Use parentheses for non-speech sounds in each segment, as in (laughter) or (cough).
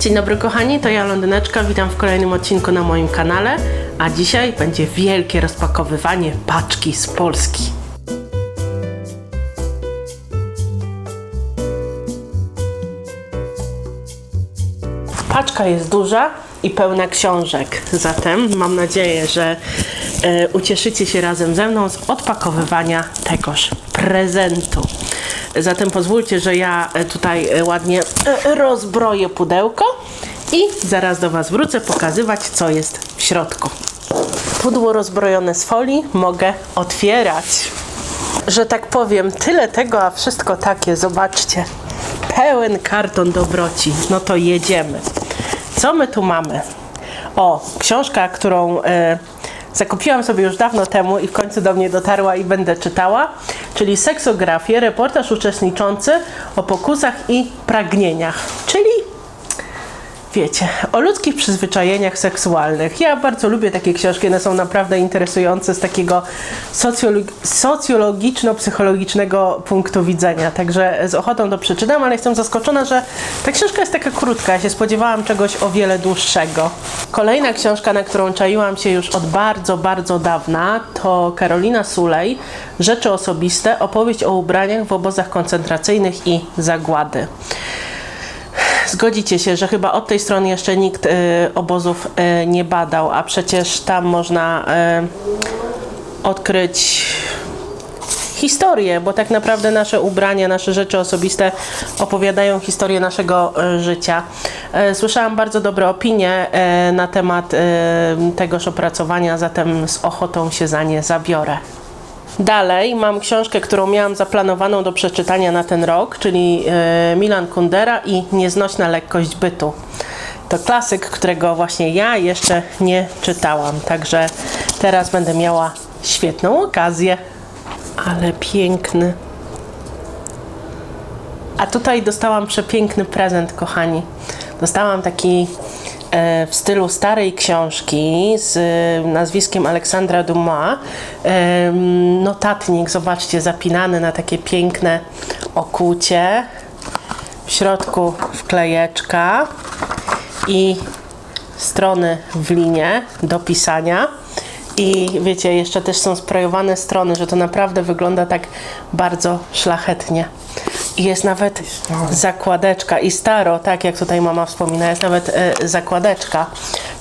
Dzień dobry kochani, to ja Londyneczka, witam w kolejnym odcinku na moim kanale, a dzisiaj będzie wielkie rozpakowywanie paczki z Polski. Paczka jest duża i pełna książek, zatem mam nadzieję, że e, ucieszycie się razem ze mną z odpakowywania tegoż prezentu. Zatem pozwólcie, że ja e, tutaj e, ładnie e, rozbroję pudełko i zaraz do Was wrócę pokazywać, co jest w środku. Pudło rozbrojone z folii mogę otwierać. Że tak powiem, tyle tego, a wszystko takie, zobaczcie. Pełen karton dobroci. No to jedziemy. Co my tu mamy? O, książka, którą zakupiłam sobie już dawno temu i w końcu do mnie dotarła i będę czytała, czyli Seksografię, reportaż uczestniczący o pokusach i pragnieniach, czyli wiecie, o ludzkich przyzwyczajeniach seksualnych. Ja bardzo lubię takie książki, one są naprawdę interesujące z takiego socjolo- socjologiczno-psychologicznego punktu widzenia. Także z ochotą to przeczytam, ale jestem zaskoczona, że ta książka jest taka krótka. Ja się spodziewałam czegoś o wiele dłuższego. Kolejna książka, na którą czaiłam się już od bardzo, bardzo dawna, to Karolina Sulej, Rzeczy osobiste, opowieść o ubraniach w obozach koncentracyjnych i zagłady. Zgodzicie się, że chyba od tej strony jeszcze nikt y, obozów y, nie badał, a przecież tam można y, odkryć historię, bo tak naprawdę nasze ubrania, nasze rzeczy osobiste opowiadają historię naszego życia. Słyszałam bardzo dobre opinie na temat tegoż opracowania, zatem z ochotą się za nie zabiorę. Dalej mam książkę, którą miałam zaplanowaną do przeczytania na ten rok, czyli e, Milan Kundera i Nieznośna lekkość bytu. To klasyk, którego właśnie ja jeszcze nie czytałam, także teraz będę miała świetną okazję. Ale piękny. A tutaj dostałam przepiękny prezent, kochani. Dostałam taki w stylu starej książki z e, nazwiskiem Aleksandra Dumas. E, notatnik, zobaczcie, zapinany na takie piękne okucie. W środku wklejeczka i strony w linie do pisania. I wiecie, jeszcze też są sprejowane strony, że to naprawdę wygląda tak bardzo szlachetnie. Jest nawet zakładeczka i staro, tak jak tutaj mama wspomina, jest nawet e, zakładeczka.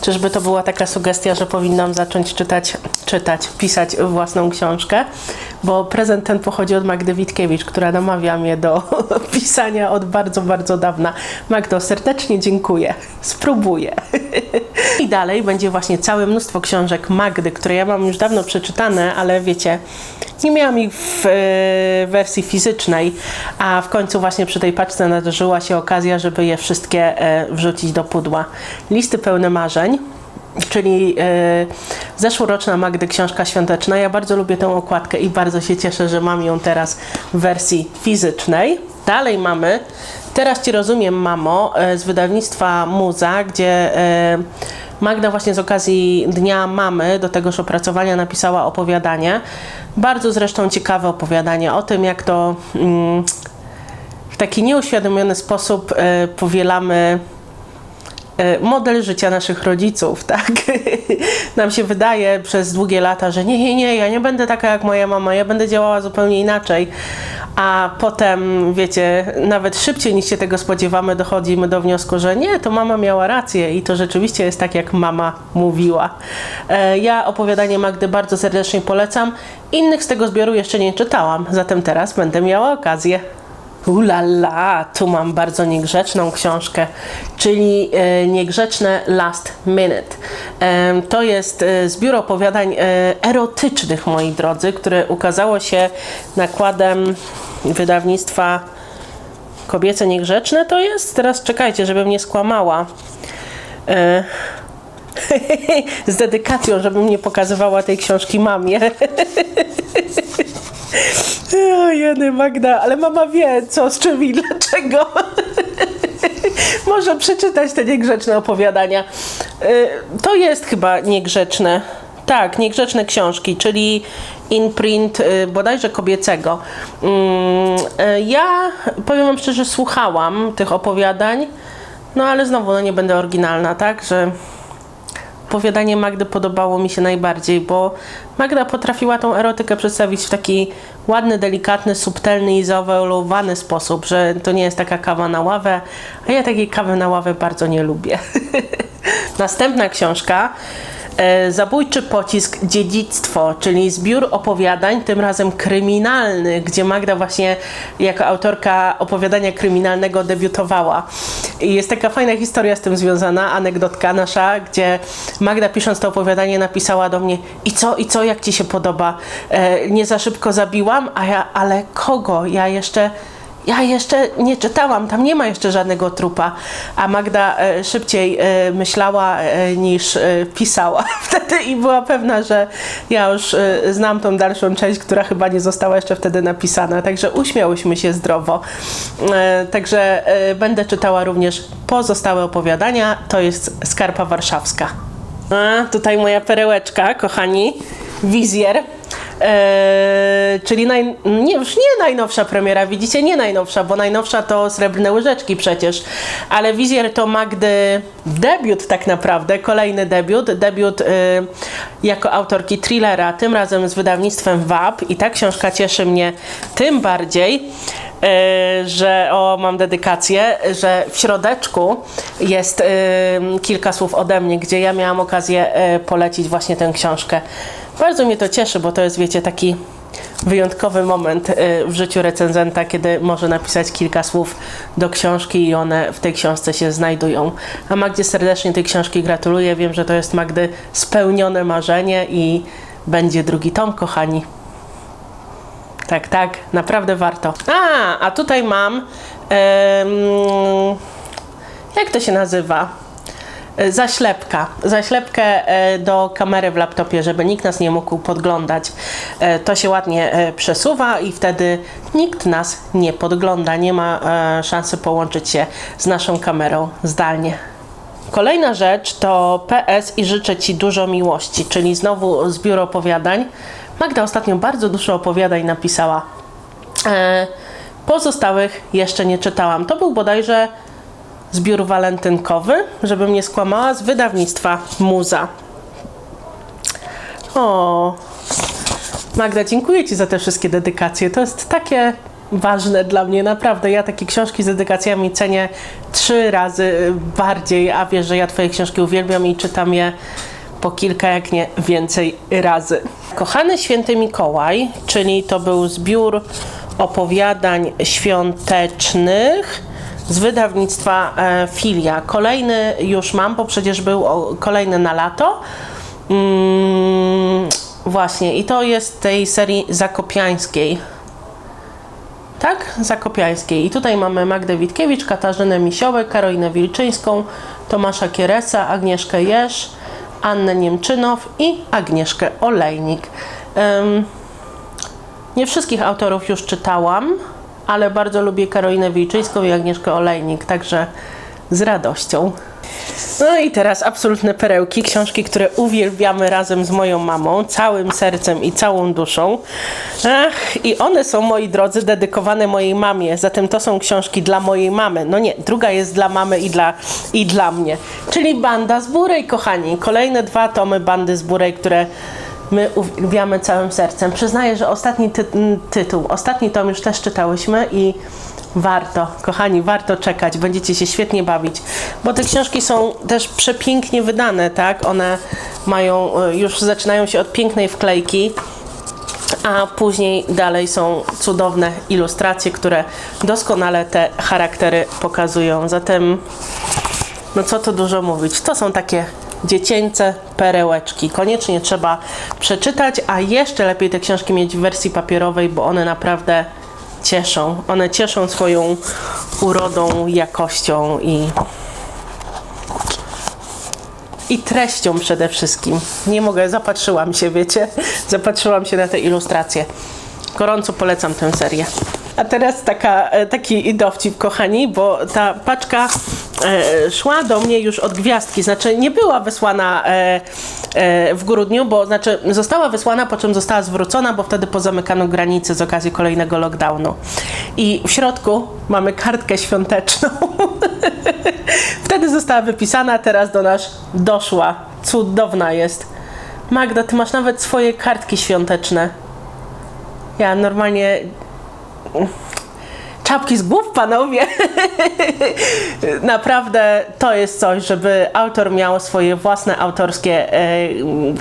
Czyżby to była taka sugestia, że powinnam zacząć czytać, czytać, pisać własną książkę, bo prezent ten pochodzi od Magdy Witkiewicz, która namawia mnie do (laughs) pisania od bardzo, bardzo dawna. Magdo, serdecznie dziękuję. Spróbuję. (laughs) I dalej będzie właśnie całe mnóstwo książek Magdy, które ja mam już dawno przeczytane, ale wiecie, nie miałam ich w e, wersji fizycznej, a w końcu właśnie przy tej paczce nadarzyła się okazja, żeby je wszystkie e, wrzucić do pudła. Listy pełne marzeń, czyli e, zeszłoroczna Magdy książka świąteczna. Ja bardzo lubię tę okładkę i bardzo się cieszę, że mam ją teraz w wersji fizycznej. Dalej mamy Teraz Ci rozumiem, mamo, e, z wydawnictwa Muza, gdzie e, Magda właśnie z okazji Dnia Mamy do tegoż opracowania napisała opowiadanie. Bardzo zresztą ciekawe opowiadanie o tym, jak to mm, w taki nieuświadomiony sposób e, powielamy e, model życia naszych rodziców, (laughs) tak? Nam się wydaje przez długie lata, że nie, nie, nie, ja nie będę taka jak moja mama, ja będę działała zupełnie inaczej. A potem, wiecie, nawet szybciej niż się tego spodziewamy, dochodzimy do wniosku, że nie, to mama miała rację i to rzeczywiście jest tak, jak mama mówiła. E, Ja opowiadanie Magdy bardzo serdecznie polecam. Innych z tego zbioru jeszcze nie czytałam, zatem teraz będę miała okazję. Ulala, tu mam bardzo niegrzeczną książkę, czyli e, niegrzeczne Last Minute. To jest e, zbiór opowiadań e, erotycznych, moi drodzy, które ukazało się nakładem wydawnictwa Kobiece Niegrzeczne. To jest, teraz czekajcie, żebym nie skłamała. (laughs) Z dedykacją, żebym nie pokazywała tej książki mamie. (laughs) O, jeny Magda, ale mama wie co, z czym i dlaczego. (laughs) Może przeczytać te niegrzeczne opowiadania. Y, To jest chyba niegrzeczne. Tak, niegrzeczne książki, czyli imprint y, bodajże kobiecego. Mm, y, Ja powiem wam szczerze, słuchałam tych opowiadań. No ale znowu, no nie będę oryginalna, tak? Że opowiadanie Magdy podobało mi się najbardziej, bo Magda potrafiła tą erotykę przedstawić w taki ładny, delikatny, subtelny i zaowolowany sposób, że to nie jest taka kawa na ławę, a ja takiej kawy na ławę bardzo nie lubię. (laughs) Następna książka Zabójczy pocisk Dziedzictwo, czyli zbiór opowiadań, tym razem kryminalny, gdzie Magda właśnie jako autorka opowiadania kryminalnego debiutowała. I jest taka fajna historia z tym związana, anegdotka nasza, gdzie Magda pisząc to opowiadanie napisała do mnie i co, i co, jak ci się podoba? E, nie za szybko zabiłam, a ja, ale kogo? Ja jeszcze ja jeszcze nie czytałam, tam nie ma jeszcze żadnego trupa. A Magda e, szybciej e, myślała e, niż pisała (laughs) wtedy i była pewna, że ja już znam tą dalszą część, która chyba nie została jeszcze wtedy napisana. Także uśmiałyśmy się zdrowo. Także będę czytała również pozostałe opowiadania. To jest Skarpa Warszawska. A, tutaj moja perełeczka, kochani. Wizjer. Eee, czyli naj, nie, już nie najnowsza premiera, widzicie, nie najnowsza, bo najnowsza to Srebrne Łyżeczki przecież, ale Wizjer to Magdy debiut tak naprawdę, kolejny debiut, debiut y, jako autorki thrillera, tym razem z wydawnictwem WAP i ta książka cieszy mnie tym bardziej, że o, mam dedykację, że w środeczku jest y, kilka słów ode mnie, gdzie ja miałam okazję y, polecić właśnie tę książkę. Bardzo mnie to cieszy, bo to jest, wiecie, taki wyjątkowy moment w życiu recenzenta, kiedy może napisać kilka słów do książki i one w tej książce się znajdują. A Magdzie serdecznie tej książki gratuluję. Wiem, że to jest Magdy spełnione marzenie i będzie drugi tom, kochani. Tak, tak, naprawdę warto. A, a tutaj mam. em, jak to się nazywa? E, Zaślepka. Zaślepkę e, do kamery w laptopie, żeby nikt nas nie mógł podglądać. E, To się ładnie przesuwa i wtedy nikt nas nie podgląda. Nie ma szansy połączyć się z naszą kamerą zdalnie. Kolejna rzecz to PS i życzę Ci dużo miłości, czyli znowu zbiór opowiadań. Magda ostatnio bardzo dużo opowiadań napisała. E, pozostałych jeszcze nie czytałam. To był bodajże zbiór walentynkowy, żebym nie skłamała, z wydawnictwa Muza. O, Magda, dziękuję Ci za te wszystkie dedykacje. To jest takie ważne dla mnie, naprawdę. Ja takie książki z dedykacjami cenię trzy razy bardziej, a wiesz, że ja Twoje książki uwielbiam i czytam je po kilka, jak nie więcej razy. Kochany Święty Mikołaj, czyli to był zbiór opowiadań świątecznych z wydawnictwa e, Filia. Kolejny już mam, bo przecież był kolejny na lato. Mm, właśnie, i to jest tej serii zakopiańskiej. Tak? Zakopiańskiej. I tutaj mamy Magdę Witkiewicz, Katarzynę Misiołek, Karolinę Wilczyńską, Tomasza Kieresa, Agnieszkę Jesz, Annę Niemczynow i Agnieszkę Olejnik. Nie wszystkich autorów już czytałam, ale bardzo lubię Karolinę Wilczyńską i Agnieszkę Olejnik, także z radością. No i teraz absolutne perełki, książki, które uwielbiamy razem z moją mamą, całym sercem i całą duszą. Ach, i one są, moi drodzy, dedykowane mojej mamie, zatem to są książki dla mojej mamy. No nie, druga jest dla mamy i dla, i dla mnie. Czyli Banda z Burej, kochani. Kolejne dwa tomy Bandy z Burej, które my uwielbiamy całym sercem. Przyznaję, że ostatni ty tytuł, ostatni tom już też czytałyśmy i warto, kochani, warto czekać, będziecie się świetnie bawić, bo te książki są też przepięknie wydane, tak? One mają, y, już zaczynają się od pięknej wklejki, a później dalej są cudowne ilustracje, które doskonale te charaktery pokazują. Zatem no co tu dużo mówić. To są takie dziecięce perełeczki. Koniecznie trzeba przeczytać, a jeszcze lepiej te książki mieć w wersji papierowej, bo one naprawdę cieszą. One cieszą swoją urodą, jakością i i treścią przede wszystkim. Nie mogę, zapatrzyłam się, wiecie, zapatrzyłam się na te ilustracje. Gorąco polecam tę serię. A teraz taka, e, taki dowcip, kochani, bo ta paczka e, szła do mnie już od gwiazdki, znaczy nie była wysłana e, e, w grudniu, bo znaczy została wysłana, po czym została zwrócona, bo wtedy pozamykano granice z okazji kolejnego lockdownu. I w środku mamy kartkę świąteczną. (laughs) Wtedy została wypisana, teraz do nas doszła. Cudowna jest. Magda, ty masz nawet swoje kartki świąteczne. Ja normalnie. Czapki z głów, panowie! (laughs) Naprawdę to jest coś, żeby autor miał swoje własne autorskie e,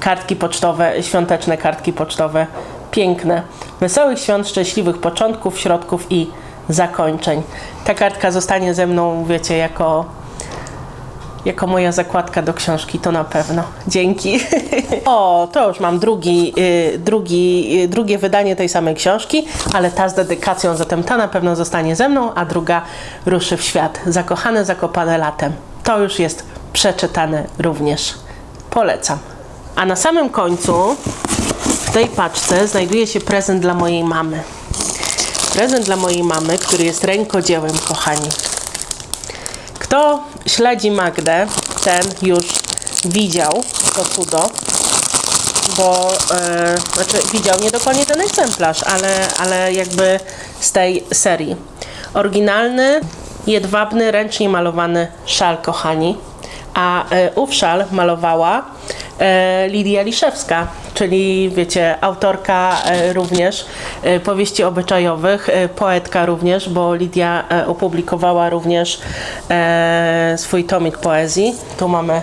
kartki pocztowe, świąteczne kartki pocztowe. Piękne. Wesołych świąt, szczęśliwych początków, środków i zakończeń. Ta kartka zostanie ze mną, wiecie, jako jako moja zakładka do książki, to na pewno. Dzięki. (laughs) o, to już mam drugi, y, drugi, y, drugie wydanie tej samej książki, ale ta z dedykacją, zatem ta na pewno zostanie ze mną, a druga ruszy w świat. Zakochane, zakopane latem. To już jest przeczytane również. Polecam. A na samym końcu w tej paczce znajduje się prezent dla mojej mamy. Prezent dla mojej mamy, który jest rękodziełem, kochani. Kto śledzi Magdę, ten już widział to cudo, bo e, znaczy widział nie dokładnie ten egzemplarz, ale, ale jakby z tej serii. Oryginalny, jedwabny, ręcznie malowany szal, kochani. A e, ów szal malowała Lidia Liszewska, czyli wiecie, autorka e, również e, powieści obyczajowych, e, poetka również, bo Lidia e, opublikowała również e, swój tomik poezji. Tu mamy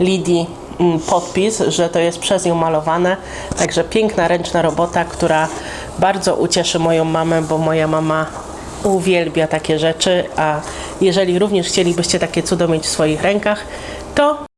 Lidii mm, podpis, że to jest przez nią malowane. Także piękna ręczna robota, która bardzo ucieszy moją mamę, bo moja mama uwielbia takie rzeczy, a jeżeli również chcielibyście takie cudo mieć w swoich rękach, to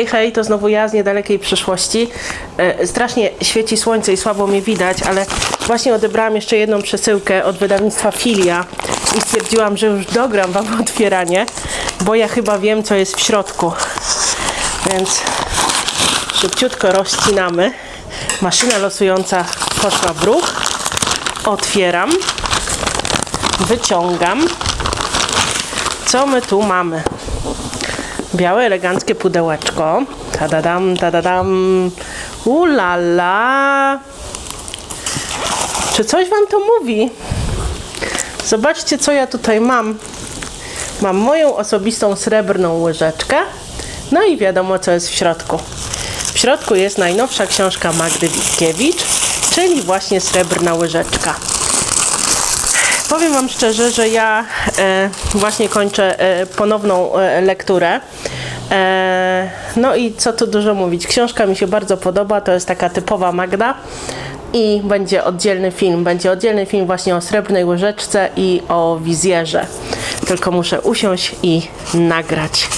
Hej, hej, to znowu ja z niedalekiej przyszłości. E, strasznie świeci słońce i słabo mnie widać, ale właśnie odebrałam jeszcze jedną przesyłkę od wydawnictwa Filia i stwierdziłam, że już dogram Wam (laughs) otwieranie, bo ja chyba wiem, co jest w środku. Więc szybciutko rozcinamy. Maszyna losująca poszła w ruch. Otwieram. Wyciągam. Co my tu mamy? Białe, eleganckie pudełeczko. Tadadam, tadadam. Ulala. Czy coś Wam to mówi? Zobaczcie, co ja tutaj mam. Mam moją osobistą srebrną łyżeczkę. No i wiadomo, co jest w środku. W środku jest najnowsza książka Magdy Witkiewicz, czyli właśnie srebrna łyżeczka. Powiem Wam szczerze, że ja e, właśnie kończę e, ponowną e, lekturę. E, no i co tu dużo mówić. Książka mi się bardzo podoba, to jest taka typowa Magda. I będzie oddzielny film. Będzie oddzielny film właśnie o srebrnej łyżeczce i o wizjerze. Tylko muszę usiąść i nagrać.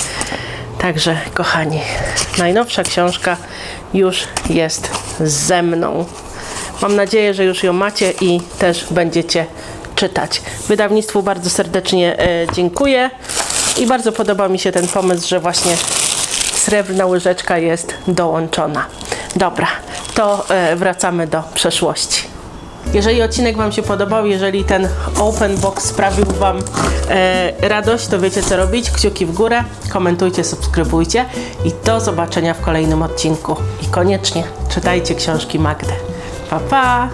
Także, kochani, najnowsza książka już jest ze mną. Mam nadzieję, że już ją macie i też będziecie czytać. Wydawnictwu bardzo serdecznie e, dziękuję i bardzo podoba mi się ten pomysł, że właśnie srebrna łyżeczka jest dołączona. Dobra, to e, wracamy do przeszłości. Jeżeli odcinek Wam się podobał, jeżeli ten open box sprawił Wam e, radość, to wiecie co robić. Kciuki w górę, komentujcie, subskrybujcie i do zobaczenia w kolejnym odcinku. I koniecznie czytajcie książki Magdy. Pa, pa!